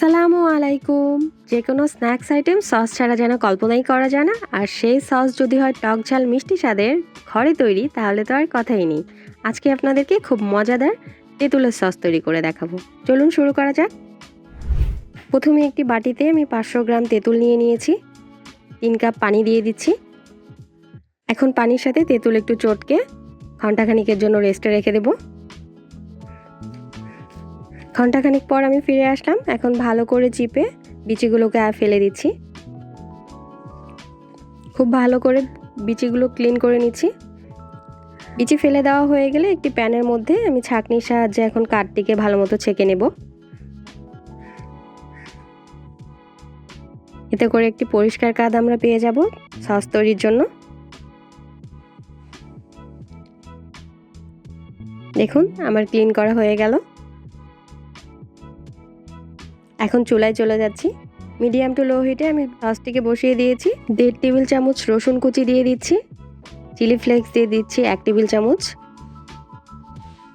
সালামু আলাইকুম। যে কোনো স্ন্যাক্স আইটেম সস ছাড়া যেন কল্পনাই করা যায় না, আর সেই সস যদি হয় টক ঝাল মিষ্টি স্বাদের ঘরে তৈরি, তাহলে তো আর কথাই নেই। আজকে আপনাদেরকে খুব মজাদার তেঁতুলের সস তৈরি করে দেখাবো। চলুন শুরু করা যাক। প্রথমে একটি বাটিতে আমি পাঁচশো গ্রাম তেঁতুল নিয়ে নিয়েছি। তিন কাপ পানি দিয়ে দিচ্ছি। এখন পানির সাথে তেঁতুল একটু চটকে ঘন্টাখানিকের জন্য রেস্টে রেখে দেবো। ঘন্টাখানিক পর আমি ফিরে আসলাম। এখন ভালো করে চিপে বিচিগুলোকে ফেলে দিচ্ছি। খুব ভালো করে বিচিগুলো ক্লিন করে নিচ্ছি। বিচি ফেলে দেওয়া হয়ে গেলে একটি প্যানের মধ্যে আমি ছাঁকনির সাহায্যে এখন কাঠটিকে ভালো মতো ছেঁকে নেব। এতে করে একটি পরিষ্কার কাদ আমরা পেয়ে যাব সস তৈরির জন্য। দেখুন, আমার ক্লিন করা হয়ে গেল। এখন চুলায় চলে যাচ্ছি। মিডিয়াম টু লো হিটে আমি সসটিকে বসিয়ে দিয়েছি। দেড় টেবিল চামচ রসুন কুচি দিয়ে দিচ্ছি। চিলি ফ্লেক্স দিয়ে দিচ্ছি এক টেবিল চামচ।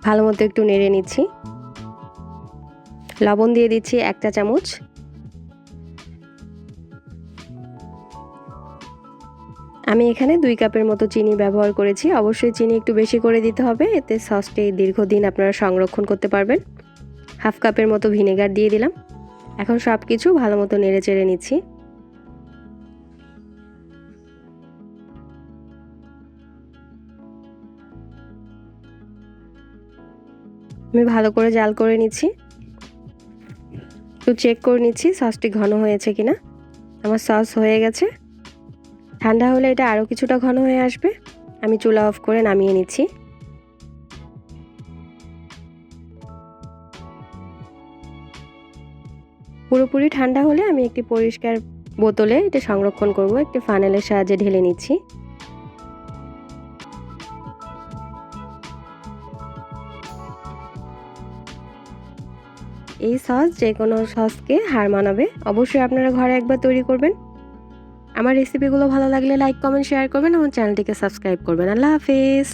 ভালো মতো একটু নেড়ে নিচ্ছি। লবণ দিয়ে দিচ্ছি একটা চামচ। আমি এখানে দুই কাপের মতো চিনি ব্যবহার করেছি। অবশ্যই চিনি একটু বেশি করে দিতে হবে। এতে সসটি দীর্ঘদিন আপনারা সংরক্ষণ করতে পারবেন। হাফ কাপের মতো ভিনেগার দিয়ে দিলাম। এখন সব কিছু ভালো মতো নেড়ে চেড়ে নিচ্ছি। আমি ভালো করে জাল করে নিচ্ছি। একটু চেক করে নিচ্ছি সসটি ঘন হয়েছে কিনা। আমার সস হয়ে গেছে। ঠান্ডা হলে এটা আরও কিছুটা ঘন হয়ে আসবে। আমি চুলা অফ করে নামিয়ে নিচ্ছি। পুরোপুরি ঠান্ডা হলে আমি একটি পরিষ্কার বোতলে এটা সংরক্ষণ করব, একটি ফানেলের সাহায্যে ঢেলে নিচ্ছি। এই সস যে কোনো সসকে হার মানাবে, অবশ্যই আপনারা ঘরে একবার তৈরি করবেন। আমার রেসিপিগুলো ভালো লাগলে লাইক কমেন্ট শেয়ার করবেন আমার চ্যানেলটিকে সাবস্ক্রাইব করবেন। আল্লাহ হাফিজ!